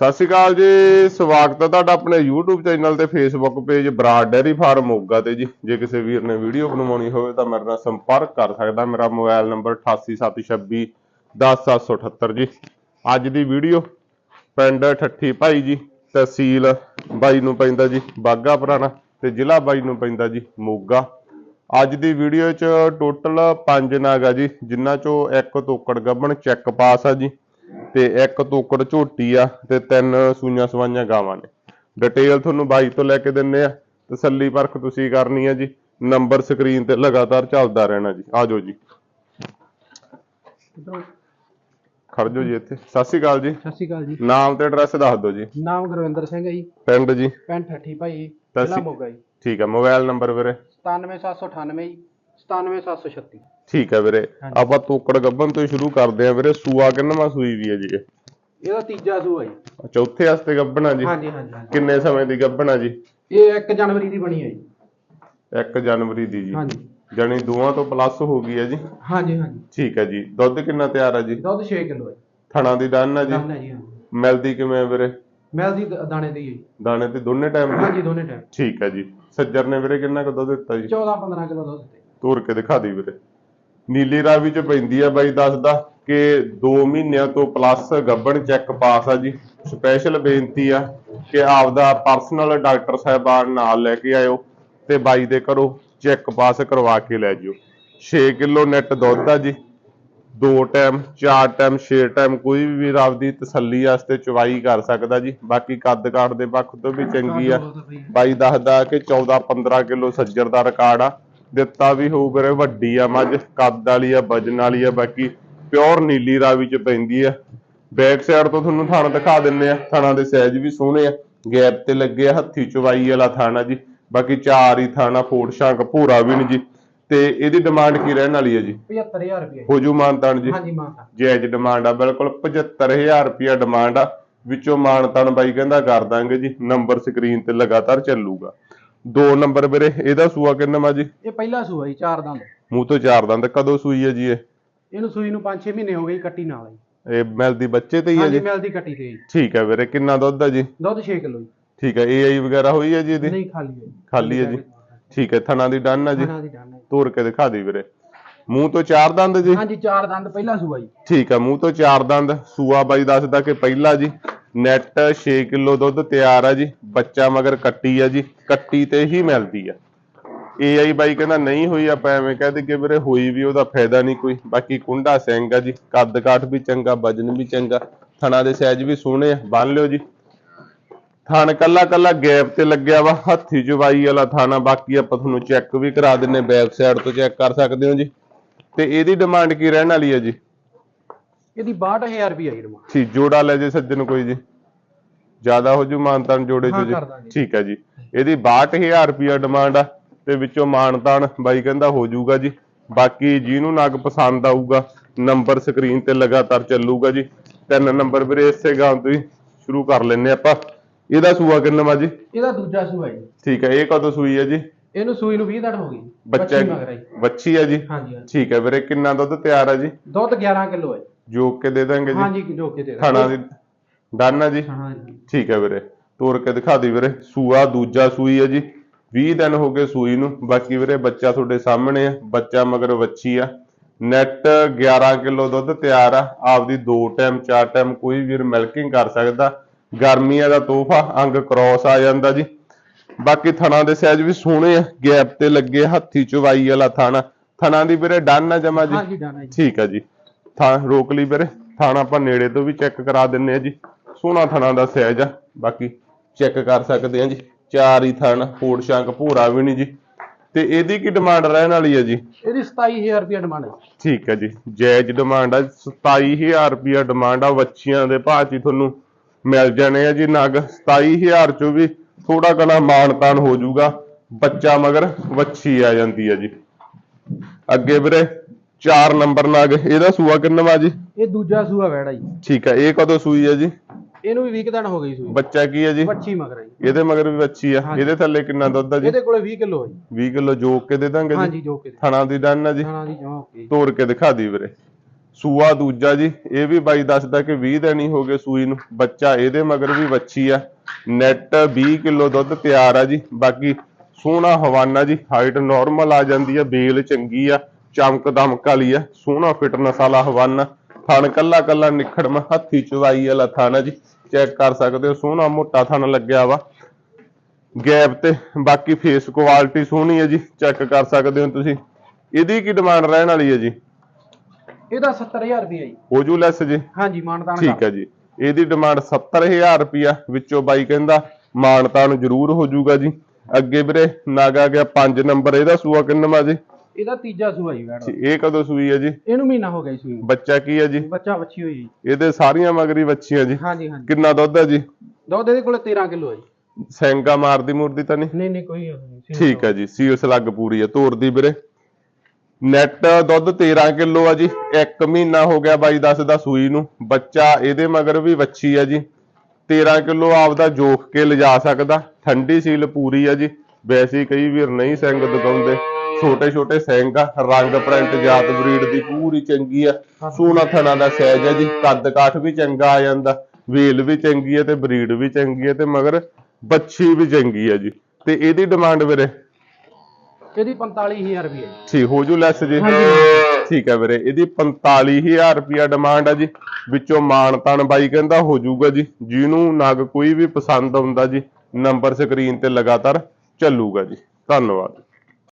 ਸਤਿ ਸ਼੍ਰੀ ਅਕਾਲ ਜੀ, ਸਵਾਗਤ ਹੈ ਤੁਹਾਡਾ ਆਪਣੇ YouTube ਚੈਨਲ ਤੇ Facebook page Brar dairy farm Moga ਤੇ ਜੀ। ਜੇ ਕਿਸੇ ਵੀਰ ਨੇ ਵੀਡੀਓ ਬਣਵਾਉਣੀ ਹੋਵੇ ਤਾਂ ਮੇਰੇ ਨਾਲ ਸੰਪਰਕ ਕਰ ਸਕਦਾ ਮੇਰਾ ਮੋਬਾਈਲ ਨੰਬਰ 8876 10778 ਜੀ। ਅੱਜ ਦੀ ਵੀਡੀਓ ਪਿੰਡ ਠੱਠੀ ਭਾਈ ਜੀ, ਤਹਿਸੀਲ ਬਾਈ ਨੂੰ ਪੈਂਦਾ ਜੀ ਬਾਗਾ ਪੁਰਾਣਾ ਤੇ ਜ਼ਿਲ੍ਹਾ ਬਾਈ ਨੂੰ ਪੈਂਦਾ ਜੀ, ਮੋਗਾ। ਅੱਜ ਦੀ ਵੀਡੀਓ 'ਚ ਟੋਟਲ 5 ਨਾਗ ਆ ਜੀ ਜਿਨ੍ਹਾਂ 'ਚੋਂ ਇੱਕ ਤੋਕੜ ਗੱਬਣ ਚੈੱਕ ਪਾਸ ਆ ਜੀ। ਤੇ ਇੱਕ ਤੋਕੜ ਝੋਟੀ ਆ ਤੇ ਤਿੰਨ ਸੂਈਆਂ ਸਵਾਈਆਂ ਗਾਵਾਂ ਨੇ। ਡਿਟੇਲ ਤੁਹਾਨੂੰ ਬਾਈ ਤੋਂ ਲੈ ਕੇ ਦਿੰਨੇ ਆ। ਤਸੱਲੀ ਪਰਖ ਤੁਸੀਂ ਕਰਨੀ ਆ ਜੀ। ਨੰਬਰ ਸਕਰੀਨ ਤੇ ਲਗਾਤਾਰ ਚੱਲਦਾ ਰਹਿਣਾ ਜੀ। ਆਜੋ ਜੀ। ਖੜ ਜਾਓ ਜੀ ਇੱਥੇ। ਸਤਿ ਸ਼੍ਰੀ ਅਕਾਲ ਜੀ। ਸਤਿ ਸ਼੍ਰੀ ਅਕਾਲ ਜੀ। ਨਾਮ ਤੇ ਐਡਰੈਸ ਦੱਸ ਦਿਓ ਜੀ। ਨਾਮ ਗੁਰਵਿੰਦਰ ਸਿੰਘ ਹੈ ਜੀ। ਪਿੰਡ ਜੀ। ਪਿੰਡ ਠੱਠੀ ਭਾਈ ਜ਼ਿਲ੍ਹਾ ਮੋਗਾ ਜੀ। ਠੀਕ ਹੈ ਮੋਬਾਈਲ ਨੰਬਰ ਵੀਰੇ। 97798 ਜੀ। 97736 ਠੀਕ ਹੈ ਵੀਰੇ। ਹਾਂਜੀ। ਆਪਾਂ ਤੋਕੜ ਗੱਬਨ ਤੋਂ ਹੀ ਸ਼ੁਰੂ ਕਰਦੇ ਆ ਵੀਰੇ। ਸੂਆ ਕਿੰਨਵਾਂ ਸੂਈ ਵੀ ਹੈ ਜੀ ਇਹ? ਇਹਦਾ ਤੀਜਾ ਸੂ ਹੈ ਜੀ ਚੌਥੇ ਵਾਸਤੇ ਗੱਬਣਾ ਜੀ? ਹਾਂਜੀ ਹਾਂਜੀ ਹਾਂਜੀ। ਕਿੰਨੇ ਸਮੇਂ ਦੀ ਗੱਬਣਾ ਜੀ? ਇਹ 1 ਜਨਵਰੀ ਦੀ ਬਣੀ ਹੈ ਜੀ। 1 ਜਨਵਰੀ ਦੀ ਜੀ। ਹਾਂਜੀ। ਜਾਣੀ ਦੋਵਾਂ ਤੋਂ ਪਲੱਸ ਹੋ ਗਈ ਹੈ ਜੀ। ਹਾਂਜੀ ਹਾਂਜੀ। ਠੀਕ ਹੈ ਜੀ। ਦੁੱਧ ਕਿੰਨਾ ਤਿਆਰ ਹੈ ਜੀ? ਦੁੱਧ 6 ਕਿਲੋ ਹੈ। ਥਣਾ ਦੀ ਡਨ ਹੈ ਜੀ? ਦਾਣਾ ਜੀ ਹਾਂਜੀ। ਮਿਲਦੀ ਕਿਵੇਂ ਹੈ ਵੀਰੇ? ਮਿਲਦੀ ਦ- ਦਾਣੇ ਦੀ ਹੈ ਜੀ। ਦਾਣੇ ਤੇ ਦੋਨੇ ਟਾਈਮ ਹਾਂਜੀ ਦੋਨੇ ਟਾਈਮ ਠੀਕ ਹੈ ਜੀ। ਸੱਜਰ ਨੇ ਵੀਰੇ ਕਿੰਨਾ ਕੁ ਦੁੱਧ ਦਿੱਤਾ ਜੀ? 14 15 ਕਿਲੋ ਦੁੱਧ ਦਿੱਤੇ। ਤੋਰ ਕੇ ਦਿਖਾ ਦੀ ਵੀਰੇ। ਨੀਲੀ ਰਾਵੀ ਚ ਪੈਂਦੀ ਆ ਬਾਈ ਦੱਸਦਾ ਕਿ 2 ਮਹੀਨਿਆਂ ਤੋਂ ਪਲੱਸ ਗੱਬਣ ਚੈੱਕ ਪਾਸ ਆ ਜੀ। ਸਪੈਸ਼ਲ ਬੇਨਤੀ ਆ ਕਿ ਆਪਦਾ ਪਰਸਨਲ ਡਾਕਟਰ ਸਾਹਿਬਾਨ ਨਾਲ ਲੈ ਕੇ ਆਇਓ ਤੇ ਬਾਈ ਦੇ ਘਰੋਂ ਚੈੱਕ ਪਾਸ ਕਰਵਾ ਕੇ ਲੈ ਜਿਓ। 6 ਕਿਲੋ ਨੈਟ ਦੁੱਧ ਆ ਜੀ। ਦੋ ਟਾਈਮ ਚਾਰ ਟਾਈਮ ਛੇ ਟਾਈਮ ਕੋਈ ਵੀ ਵੀਰ ਆਪਦੀ ਤਸੱਲੀ ਵਾਸਤੇ ਚਵਾਈ ਕਰ ਸਕਦਾ ਜੀ। ਬਾਕੀ ਕੱਦ ਕਾਠ ਦੇ ਪੱਖ ਤੋਂ ਵੀ ਚੰਗੀ ਆ। ਬਾਈ। ਦੱਸਦਾ ਕਿ 14 15 ਕਿਲੋ ਸੱਜਰ ਦਾ ਰਿਕਾਰਡ ਆ। ਦਿੱਤਾ ਵੀ ਹੋਊ ਵੀਰੇ ਵੱਡੀ ਆ ਮੱਝ ਕੱਦ ਵਾਲੀ ਆ ਵਜਨ ਵਾਲੀ ਆ ਬਾਕੀ ਪਿਓਰ ਨੀਲੀ ਰਾਵੀ ਚ ਪੈਂਦੀ ਆ। ਬੈਕ ਸਾਈਡ ਤੋਂ ਤੁਹਾਨੂੰ ਥਣ ਦਿਖਾ ਦਿੰਨੇ ਆ ਥਣਾ ਦੇ ਸਾਈਜ਼ ਵੀ ਸੋਹਣੇ ਆ। ਗੈਪ ਤੇ ਲੱਗੇ ਆ ਹੱਥੀ ਚਵਾਈ ਵਾਲਾ ਥਾਣਾ ਜੀ। ਬਾਕੀ ਚਾਰ ਹੀ ਥਾਣਾ ਫੋੜ ਸ਼ਾਂਕ ਭੂਰਾ ਵੀ ਨੀ ਜੀ। ਤੇ ਇਹਦੀ ਡਿਮਾਂਡ ਕੀ ਰਹਿਣ ਵਾਲੀ ਹੈ ਜੀ? 75000 ਰੁਪਏ। ਹੋ ਜੂ ਮਾਨਤਾਨ ਜੀ। ਹਾਂਜੀ ਮਾਤਾ ਜਾਇਜ਼ ਡਿਮਾਂਡ ਆ ਬਿਲਕੁਲ 75000 ਰੁਪਿਆ ਡਿਮਾਂਡ ਆ। ਵਿੱਚੋਂ ਮਾਨਤਾਨ ਬਾਈ ਕਹਿੰਦਾ ਕਰ ਦਾਂਗੇ ਜੀ ਨੰਬਰ ਸਕਰੀਨ ਤੇ ਲਗਾਤਾਰ ਚੱਲੂਗਾ। ਦੋ ਨੰਬਰ ਵੀਰੇ ਇਹਦਾ ਸੂਆ ਕਿੰਨਾ ਜੀ? ਇਹ ਪਹਿਲਾ ਸੂ ਹੈ ਜੀ ਚਾਰ ਦੰਦ। ਮੂੰਹ ਤੋਂ ਚਾਰ ਦੰਦ ਕਦੋਂ ਸੂਈ ਹੈ ਜੀ ਇਹ? ਇਹਨੂੰ ਸੂਈ ਨੂੰ 5-6 ਮਹੀਨੇ ਹੋ ਗਏ ਜੀ, ਕੱਟੀ ਨਾਲ ਜੀ ਇਹ ਮਿਲਦੀ ਬੱਚੇ ਤੇ ਹੀ ਹੈ ਹਾਂਜੀ ਜੀ? ਮਿਲਦੀ ਕੱਟੀ ਤੇ ਜੀ ਠੀਕ ਹੈ ਵੀਰੇ ਕਿੰਨਾ ਦੁੱਧ ਹੈ ਜੀ? ਦੁੱਧ 6 ਕਿਲੋ ਜੀ। ਠੀਕ ਹੈ ਏਆਈ ਵਗੈਰਾ ਹੋਈ ਹੈ ਜੀ ਇਹਦੀ? ਨਹੀਂ ਖਾਲੀ ਹੈ ਜੀ। ਖਾਲੀ ਹੈ ਜੀ? ਠੀਕ ਹੈ ਥਣਾ ਦੀ ਡਨ ਹੈ ਜੀ? ਖਾਣਾ ਦੀ ਡਾਣਾ ਤੋੜ ਕੇ ਦਿਖਾ ਦੇ ਵੀਰੇ। ਮੂੰਹ ਤੋਂ ਚਾਰ ਦੰਦ ਜੀ? ਹਾਂਜੀ ਚਾਰ ਦੰਦ ਪਹਿਲਾ ਸੂਆ ਜੀ। ਠੀਕ ਆ ਮੂੰਹ ਤੋਂ ਚਾਰ ਦੰਦ। ਸੂਆ ਬਾਈ ਦੱਸਦਾ ਕਿ ਪਹਿਲਾ ਜੀ? ਨੈਟ 6 ਕਿਲੋ ਦੁੱਧ ਤਿਆਰ ਆ ਜੀ, ਬੱਚਾ ਮਗਰ ਕੱਟੀ ਆ ਜੀ, ਕੱਟੀ ਤੇ ਹੀ ਮਿਲਦੀ ਆ। ਏਆਈ ਬਾਈ ਕਹਿੰਦਾ, ਨਹੀਂ ਹੋਈ, ਆਪਾਂ ਐਵੇਂ ਕਹਿ ਕਿ ਵੀਰੇ, ਹੋਈ ਵੀ, ਉਹਦਾ ਫਾਇਦਾ ਨਹੀਂ ਕੋਈ। ਬਾਕੀ ਕੁੰਡਾ ਸਿੰਘ ਆ ਜੀ ਕੱਦ ਕਾਠ ਵੀ ਚੰਗਾ, ਵਜਨ ਵੀ ਚੰਗਾ, ਥਣਾ ਦੇ ਸਾਈਜ਼ ਵੀ ਸੋਹਣੇ ਆ, ਬੰਨ ਲਿਓ ਜੀ। ਥਣ ਕੱਲਾ ਕੱਲਾ ਗੈਪ ਤੇ ਲੱਗਿਆ ਵਾ, ਹੱਥੀ ਜਵਾਈ ਵਾਲਾ ਥਾਣਾ, ਬਾਕੀ ਆਪਾਂ ਤੁਹਾਨੂੰ ਚੈੱਕ ਵੀ ਕਰਾ ਦਿੰਨੇ ਵੈਬਸਾਈਟ ਤੋਂ ਚੈੱਕ ਕਰ ਸਕਦੇ ਹੋ ਜੀ। ਤੇ ਇਹਦੀ ਡਿਮਾਂਡ ਕੀ ਰਹਿਣ ਵਾਲੀ ਹੈ ਜੀ? ਇਹਦੀ 62000 ਰੁਪਏ ਜੀ ਡਮਾ ਠੀਕ ਜੋੜਾ ਲੈ ਜੇ ਸੱਜਣ ਕੋਈ ਜੀ। ਜ਼ਿਆਦਾ ਹੋ ਜੂ ਮਾਨਤਾਨ ਜੋੜੇ ਹਾਂ, ਚ ਜੀ। ਕਰ ਦਾਂਗੇ। ਠੀਕ ਹੈ ਜੀ। ਇਹਦੀ 62000 ਰੁਪਿਆ ਡਿਮਾਂਡ ਆ ਤੇ ਵਿੱਚੋਂ ਮਾਨਤਾਨ ਬਾਈ ਕਹਿੰਦਾ ਹੋ ਜਾਊਗਾ ਜੀ। ਬਾਕੀ ਜਿਹਨੂੰ ਨਗ ਪਸੰਦ ਆਊਗਾ ਨੰਬਰ ਸਕਰੀਨ ਤੇ ਲਗਾਤਾਰ ਚੱਲੂਗਾ ਜੀ। ਤਿੰਨ ਨੰਬਰ ਵੀਰੇ ਇਸੇ ਗਾਂ ਤੋਂ ਹੀ ਸ਼ੁਰੂ ਕਰ ਲੈਨੇ ਆਪਾਂ। ਇਹਦਾ ਸੂਆ ਕਿੰਨਾ ਵਾ ਜੀ? ਇਹਦਾ ਦੂਜਾ ਸੂਆ ਜੀ। ਠੀਕ ਹੈ ਇਹ ਕਦੋਂ ਸੂਈ ਹੈ ਜੀ? ਇਹਨੂੰ ਸੂਈ ਨੂੰ 20 ਦਿਨ ਹੋ ਗਏ ਜੀ। ਬੱਚਾ ਬੱਚੀ ਮਗਰ ਆ ਜੀ। ਬੱਚੀ ਹੈ ਜੀ? ਹਾਂਜੀ ਹਾਂਜੀ। ਠੀਕ ਹੈ ਵੀਰੇ ਕਿੰਨਾ ਦੁੱਧ ਤਿਆਰ ਹੈ ਜੀ? ਦੁੱਧ 11 ਕਿਲੋ ਹੈ ਜੋਕ ਕੇ ਦੇ ਦਾਂਗੇ ਜੀ? ਹਾਂਜੀ ਜੋ ਕਿ ਦੇ ਖਾਣਾ ਦੀ ਡਨ ਹੈ ਜੀ। ਹਾਂਜੀ ਠੀਕ ਹੈ ਵੀਰੇ। ਤੋੜ ਕੇ ਦਿਖਾ ਦੀ ਵੀਰੇ। ਸੂਆ ਦੂਜਾ ਸੂਈ ਹੈ ਜੀ। 20 ਦਿਨ ਹੋ ਗਏ ਸੂਈ ਨੂੰ। ਬਾਕੀ ਵੀਰੇ ਬੱਚਾ ਤੁਹਾਡੇ ਸਾਹਮਣੇ ਆ। ਬੱਚਾ ਮਗਰ ਵੱਛੀ ਆ। ਨੈਟ 11 ਕਿਲੋ ਦੁੱਧ ਤਿਆਰ ਆ। ਆਪਦੀ ਦੋ ਟਾਈਮ ਚਾਰ ਟਾਈਮ ਕੋਈ ਵੀਰ ਮਿਲਕਿੰਗ ਕਰ ਸਕਦਾ। ਗਰਮੀਆਂ ਦਾ ਤੋਹਫਾ ਅੰਗ ਕ੍ਰੋਸ ਆ ਜਾਂਦਾ ਜੀ। ਬਾਕੀ ਥਣਾ ਦੇ ਸਾਈਜ਼ ਵੀ ਸੋਹਣੇ ਆ। ਗੈਪ ਤੇ ਲੱਗੇ ਹੱਥੀ ਚਵਾਈ ਵਾਲਾ ਥਾਣਾ। ਥਣਾ ਦੀ ਵੀਰੇ ਡਨ ਆ ਜਮਾ ਜੀ? ਹਾਂਜੀ ਜੀ। ਠੀਕ ਹੈ ਜੀ। ਥਾਂ ਰੋਕ ਲਈ ਵੀਰੇ। ਥਾਣਾ ਆਪਾਂ ਨੇੜੇ ਤੋਂ ਵੀ ਚੈੱਕ ਕਰਾ ਦਿੰਨੇ ਆ ਜੀ। ਸੋਹਣਾ ਥਾਣਾ ਦਾ ਸਾਈਜ਼ ਆ। ਬਾਕੀ ਚੈੱਕ ਕਰ ਸਕਦੇ ਆ ਜੀ। ਚਾਰ ਹੀ ਥਣ ਫੋੜ ਸ਼ੰਕ ਭੂਰਾ ਵੀ ਨਹੀਂ ਜੀ। ਤੇ ਇਹਦੀ ਕੀ ਡਿਮਾਂਡ ਰਹਿਣ ਵਾਲੀ ਹੈ ਜੀ? ਇਹਦੀ 27000 ਰੁਪਏ ਡਿਮਾਂਡ ਹੈ ਠੀਕ ਹੈ ਜੀ। ਜਾਇਜ਼ ਡਿਮਾਂਡ ਆ। 27000 ਰੁਪਿਆ ਡਿਮਾਂਡ ਆ। ਵੱਛੀਆਂ ਦੇ ਭਾਅ 'ਚ ਹੀ ਤੁਹਾਨੂੰ ਮਿਲ ਜਾਣੇ ਆ ਜੀ ਨਗ। 27000 ਚੋਂ ਵੀ ਥੋੜਾ ਕਣਾ ਮਾਨਤਾਨ ਹੋ ਜਾਊਗਾ। ਬੱਚਾ ਮਗਰ ਵੱਛੀ ਆ ਜਾਂਦੀ ਹੈ ਜੀ। ਅੱਗੇ ਵੀਰੇ 4 ਨੰਬਰ ਨਗ ਇਹਦਾ ਸੂਆ ਕਿੰਨਾ ਵਾ ਜੀ? ਇਹ ਦੂਜਾ ਸੂਆ ਵੈੜਾ ਜੀ। ਠੀਕ ਹੈ ਇਹ ਕਦੋਂ ਸੂਈ ਹੈ ਜੀ? ਇਹਨੂੰ ਵੀ 20 ਦਿਨ ਹੋ ਗਈ ਸੂਈ। ਬੱਚਾ ਕੀ ਹੈ ਜੀ? ਬੱਚੀ ਮਗਰ ਹੈ ਜੀ। ਇਹਦੇ ਮਗਰ ਵੀ ਵੱਛੀ ਆ। ਇਹਦੇ ਥੱਲੇ ਕਿੰਨਾ ਦੁੱਧ ਆ ਜੀ? ਇਹਦੇ ਕੋਲੇ 20 ਕਿਲੋ ਹੈ ਜੀ। 20 ਕਿਲੋ ਜੋਕ ਕੇ ਦੇ ਦਾਂਗੇ ਜੀ? ਹਾਂਜੀ ਜੋ ਕਿ ਥਣਾ ਦੀ ਡਨ ਆ ਜੀ? ਖਾਣਾ ਦੀ ਜਮਾ ਓਕੇ ਤੋੜ ਕੇ ਦਿਖਾ ਦੀ ਵੀਰੇ। ਸੂਆ ਦੂਜਾ ਜੀ ਇਹ ਵੀ ਬਾਈ ਦੱਸਦਾ ਕਿ 20 ਦਿਨ ਹੀ ਹੋ ਗਏ ਸੂਈ ਨੂੰ। ਬੱਚਾ ਇਹਦੇ ਮਗਰ ਵੀ ਵੱਛੀ ਆ। ਨੈਟ 20 ਕਿਲੋ ਦੁੱਧ ਤਿਆਰ ਆ ਜੀ। ਬਾਕੀ ਸੋਹਣਾ ਹਵਾਨਾ ਜੀ ਹਾਈਟ ਨਾਰਮਲ ਆ ਜਾਂਦੀ ਆ ਬੇਲ ਚੰਗੀ ਆ। ਚਮਕ ਦਮਕ ਵਾਲੀ ਆ ਸੋਹਣਾ ਫਿਟਨੈਸ ਵਾਲਾ ਹਵਾਨਾ ਥਣ ਕੱਲਾ ਕੱਲਾ ਨਿਖੜਮ ਹੱਥੀ ਚਵਾਈ ਵਾਲਾ ਥਣ ਜੀ। ਚੈੱਕ ਕਰ ਸਕਦੇ ਹੋ ਸੋਹਣਾ ਮੋਟਾ ਥਣ ਲੱਗਿਆ ਵਾ। ਗੈਪ ਤੇ ਬਾਕੀ ਫੇਸ ਕੁਆਲਿਟੀ ਸੋਹਣੀ ਹੈ ਜੀ ਚੈੱਕ ਕਰ ਸਕਦੇ ਹੋ ਤੁਸੀਂ। ਇਹਦੀ ਕੀ ਡਿਮਾਂਡ ਰਹਿਣ ਵਾਲੀ ਹੈ ਜੀ? ਇਹਦਾ 70000 ਰੁਪਿਆ ਜੀ। ਹੋ ਜੂ ਲੈਸ ਜੀ? ਹਾਂਜੀ ਮਾਨਤਾਨ ਠੀਕ ਹੈ ਜੀ। ਇਹਦੀ ਡਿਮਾਂਡ 70000 ਰੁਪਿਆ ਵਿੱਚੋਂ ਬਾਈ ਕਹਿੰਦਾ ਮਾਨਤਾਨ ਜ਼ਰੂਰ ਹੋ ਜੂਗਾ ਜੀ। ਅੱਗੇ ਵੀਰੇ ਨਾਗਾ ਗਿਆ 5 ਨੰਬਰ ਇਹਦਾ ਸੂਆ ਕਿੰਨਵਾ ਜੀ? ਇਹਦਾ ਤੀਜਾ ਸੂਆ ਜੀ ਵੈੜ ਇਹ ਕਦੋਂ ਸੂਈ ਹੈ ਜੀ? ਇਹਨੂੰ ਮਹੀਨਾ ਹੋ ਗਿਆ ਜੀ ਸੂਈ। ਬੱਚਾ ਕੀ ਹੈ ਜੀ? ਬੱਚਾ ਵੱਛੀ ਹੋਈ ਜੀ। ਇਹਦੇ ਸਾਰੀਆਂ ਮਗਰੀ ਬੱਚੀਆਂ ਜੀ? ਹਾਂਜੀ ਹਾਂਜੀ। ਕਿੰਨਾ ਦੁੱਧ ਹੈ ਜੀ? ਦੁੱਧ ਇਹਦੇ ਕੋਲੇ 13 ਕਿਲੋ ਹੈ ਜੀ। ਸੈਂਗਾ ਮਾਰਦੀ ਮੁਰਦੀ ਤਾਂ ਨਹੀਂ? ਨਹੀਂ ਨਹੀਂ ਕੋਈ ਠੀਕ ਹੈ ਜੀ ਸੀਓਸ ਲੱਗ ਪੂਰੀ ਹੈ ਤੋਰਦੀ ਵੀਰੇ। ਨੈਟ ਦੁੱਧ 13 ਕਿਲੋ ਆ ਜੀ। 1 ਮਹੀਨਾ ਹੋ ਗਿਆ ਬਾਈ ਦੱਸਦਾ ਸੂਈ ਨੂੰ। ਬੱਚਾ ਇਹਦੇ ਮਗਰ ਵੀ ਵੱਛੀ ਆ ਜੀ। 13 ਕਿਲੋ ਆਪਦਾ ਜੋਖ ਕੇ ਲਿਜਾ ਸਕਦਾ। ਠੰਡੀ ਸੀਲ ਪੂਰੀ ਆ ਜੀ। ਵੈਸੇ ਕਈ ਵੀਰ ਨਹੀਂ ਸਿੰਘ ਦਗਾਉਂਦੇ ਛੋਟੇ ਛੋਟੇ ਸਿੰਘ ਆ ਰੰਗ ਪ੍ਰਿੰਟ ਜਾਤ ਬਰੀਡ ਦੀ ਪੂਰੀ ਚੰਗੀ ਆ। ਸੋਨਾ ਥਣਾ ਦਾ ਸਾਈਜ਼ ਆ ਜੀ ਕੱਦ ਕਾਠ ਵੀ ਚੰਗਾ ਆ ਜਾਂਦਾ ਵੇਲ ਵੀ ਚੰਗੀ ਆ ਤੇ ਬਰੀਡ ਵੀ ਚੰਗੀ ਆ ਤੇ ਮਗਰ ਬੱਚੀ ਵੀ ਚੰਗੀ ਆ ਜੀ। ਤੇ ਇਹਦੀ ਡਿਮਾਂਡ ਵੀਰੇ? ਇਹਦੀ 45000 ਰੁਪਿਆ ਜੀ। ਠੀਕ ਹੋ ਜੂ ਲੈਸ ਜੀ? ਠੀਕ ਹੈ ਵੀਰੇ ਇਹਦੀ 45000 ਰੁਪਿਆ ਡਿਮਾਂਡ ਆ ਜੀ। ਵਿੱਚੋਂ ਮਾਨ ਤਾਨ ਬਾਈ ਕਹਿੰਦਾ ਹੋ ਜੂਗਾ ਜੀ ਜਿਹਨੂੰ ਨਗ ਕੋਈ ਵੀ ਪਸੰਦ ਆਉਂਦਾ ਜੀ ਨੰਬਰ ਸਕਰੀਨ ਤੇ ਲਗਾਤਾਰ ਚੱਲੂਗਾ ਜੀ। ਧੰਨਵਾਦ।